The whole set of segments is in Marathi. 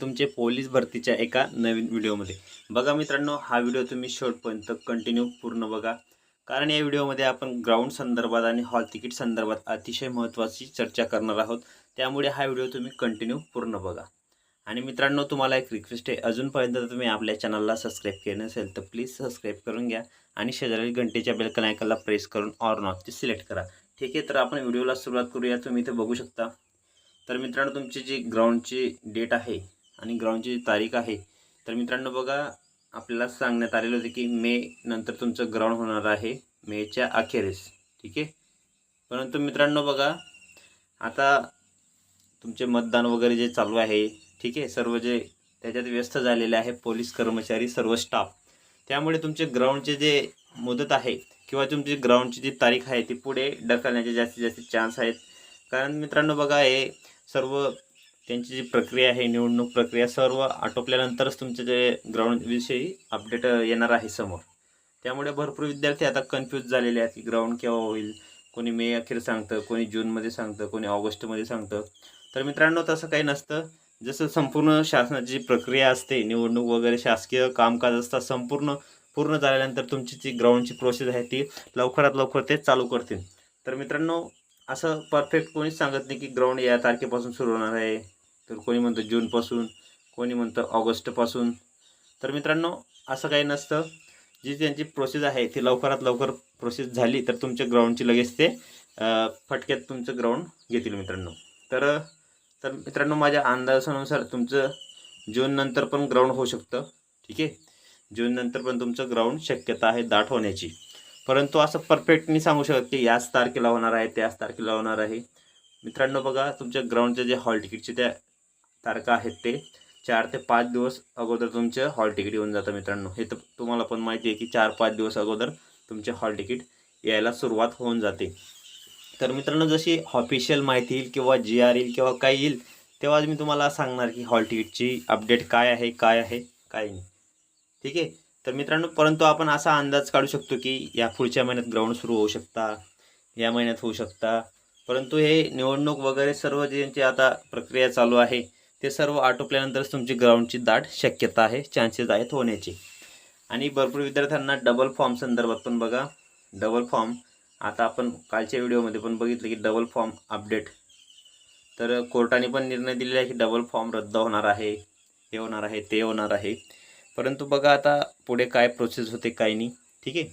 तुमचे पोलीस भरतीच्या एका नवीन व्हिडिओमध्ये. बघा मित्रांनो हा व्हिडिओ तुम्ही शेवटपर्यंत कंटिन्यू पूर्ण बघा. कारण या व्हिडिओमध्ये आपण ग्राउंड संदर्भात आणि हॉल तिकीट संदर्भात अतिशय महत्त्वाची चर्चा करणार आहोत. त्यामुळे हा व्हिडिओ तुम्ही कंटिन्यू पूर्ण बघा. आणि मित्रांनो तुम्हाला एक रिक्वेस्ट आहे. अजूनपर्यंत जर तुम्ही आपल्या चॅनलला सबस्क्राईब केलं नसेल तर प्लीज सबस्क्राईब करून घ्या आणि शेजारील घंटेच्या बेलकन आयकॉनला प्रेस करून ऑर नॉटचे सिलेक्ट करा. ठीक आहे तर आपण व्हिडिओला सुरुवात करूया. तुम्ही इथे बघू शकता. तर मित्रांनो तुमची जी ग्राउंडची डेट आहे आणि ग्राउंडची जी तारीख आहे. तर मित्रांनो बघा आपल्याला सांगण्यात आलेलं होतं की मे नंतर तुमचं ग्राउंड होणार आहे मेच्या अखेरीस. ठीक आहे? परंतु मित्रांनो बघा आता तुमचे मतदान वगैरे जे चालू आहे ठीक आहे? सर्व जे त्याच्यात व्यस्त झालेले आहे पोलीस कर्मचारी सर्व स्टाफ. त्यामुळे तुमचे ग्राउंडचे जे मुदत आहे किंवा तुमची ग्राउंडची जी तारीख आहे ती पुढे ढकलण्याचे जास्तीत जास्त चान्स आहेत. कारण मित्रांनो बघा हे सर्व त्यांची जी प्रक्रिया आहे निवडणूक प्रक्रिया सर्व आटोपल्यानंतरच तुमचे जे ग्राउंडविषयी अपडेट येणार आहे समोर. त्यामुळे भरपूर विद्यार्थी आता कन्फ्यूज झालेले आहेत की ग्राउंड केव्हा होईल कोणी मे अखेर सांगतं कोणी जूनमध्ये सांगतं कोणी ऑगस्टमध्ये सांगतं. तर मित्रांनो तसं काही नसतं. जसं संपूर्ण शासनाची जी प्रक्रिया असते निवडणूक वगैरे शासकीय कामकाज असतात संपूर्ण पूर्ण झाल्यानंतर तुमची जी ग्राउंडची प्रोसेस आहे ती लवकरात लवकर ते चालू करतील. तर मित्रांनो असं परफेक्ट कोणीच सांगत नाही की ग्राउंड या तारखेपासून सुरू होणार आहे. तर कोणी म्हणतं जूनपासून कोणी म्हणतं ऑगस्टपासून तर मित्रांनो असं काही नसतं. जी त्यांची प्रोसेस आहे ती लवकरात लवकर प्रोसेस झाली तर तुमच्या ग्राउंडची लगेच ते फटक्यात तुमचं ग्राउंड घेतील मित्रांनो. तर तर मित्रांनो माझ्या अंदाजानुसार तुमचं जूननंतर पण ग्राउंड होऊ शकतं. ठीक आहे? जूननंतर पण तुमचं ग्राउंड शक्यता आहे दाट होण्याची. परंतु असं परफेक्ट मी सांगू शकत की याच तारखेला होणार आहे त्याच तारखेला होणार आहे. मित्रांनो बघा तुमच्या ग्राउंडच्या जे हॉल तिकीटचे त्या तारखा आहेत ते. चार ते पाच दिवस अगोदर तुमचं हॉल तिकीट येऊन जातं मित्रांनो. हे तर तुम्हाला पण माहिती आहे की चार पाच दिवस अगोदर तुमचे हॉल तिकीट यायला सुरुवात होऊन जाते. तर मित्रांनो जशी ऑफिशियल माहिती येईल किंवा जी आर येईल किंवा काय येईल तेव्हाच मी तुम्हाला सांगणार की हॉल तिकीटची अपडेट काय आहे काय आहे काय नाही. ठीक आहे? तर मित्रांनो परंतु आपण असा अंदाज काढू शकतो की या पुढच्या महिन्यात ग्राउंड सुरू होऊ शकता या महिन्यात होऊ शकता. परंतु हे निवडणूक वगैरे सर्व ज्यांची आता प्रक्रिया चालू आहे ते सर्व आटोपल्यानंतरच तुमची ग्राउंडची दाट शक्यता आहे चान्सेस आहेत होण्याची. आणि भरपूर विद्यार्थ्यांना डबल फॉर्म संदर्भात पण बघा डबल फॉर्म आता आपण कालच्या व्हिडिओमध्ये पण बघितलं की डबल फॉर्म अपडेट तर कोर्टाने पण निर्णय दिलेला आहे की डबल फॉर्म रद्द होणार आहे हे होणार आहे ते होणार आहे. परंतु बघा आता पुढे काय प्रोसेस होते काय नाही. ठीक आहे?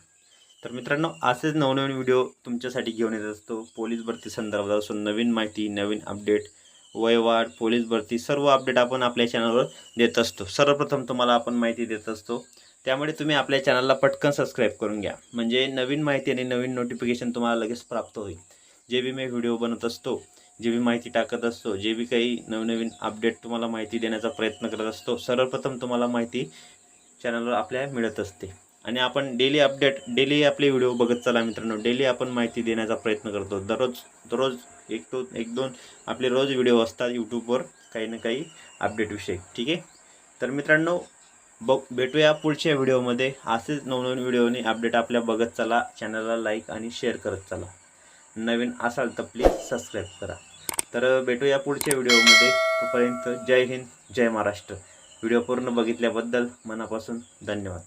तर मित्रांनो असेच नवनवीन व्हिडिओ तुमच्यासाठी घेऊन येत असतो. पोलीस भरती संदर्भात असून नवीन माहिती नवीन अपडेट वयवाढ पोलीस भरती सर्व अपडेट आपण आपल्या चॅनलवर देत असतो. सर्वप्रथम तुम्हाला आपण माहिती देत असतो. त्यामुळे तुम्ही आपल्या चॅनलला पटकन सबस्क्राईब करून घ्या. म्हणजे नवीन माहिती आणि नवीन नोटिफिकेशन तुम्हाला लगेच प्राप्त होईल. जे बी मी व्हिडिओ बनत असतो जे बी माहिती टाकत असतो जे बी काही नवनवीन अपडेट तुम्हाला माहिती देण्याचा प्रयत्न करत असतो सर्वप्रथम तुम्हाला माहिती चॅनलवर आपल्या मिळत असते. आणि आपण डेली अपडेट डेली आपले व्हिडिओ बघत चला मित्रांनो. डेली आपण माहिती देण्याचा प्रयत्न करतो. दररोज दररोज एक तो एक दोन आपले रोज व्हिडिओ असतात यूट्यूबवर काही ना काही अपडेटविषयी ठीक आहे? तर मित्रांनो बघ भेटूया पुढच्या व्हिडिओमध्ये असेच नवनवीन व्हिडिओने अपडेट आपल्या बघत चला चॅनलला लाईक आणि शेअर करत चला. नवीन असाल तर प्लीज सबस्क्राईब करा. तर भेटूया पुढच्या व्हिडिओमध्ये तोपर्यंत जय हिंद जय महाराष्ट्र. व्हिडिओ पूर्ण बघितल्याबद्दल मनापासून धन्यवाद.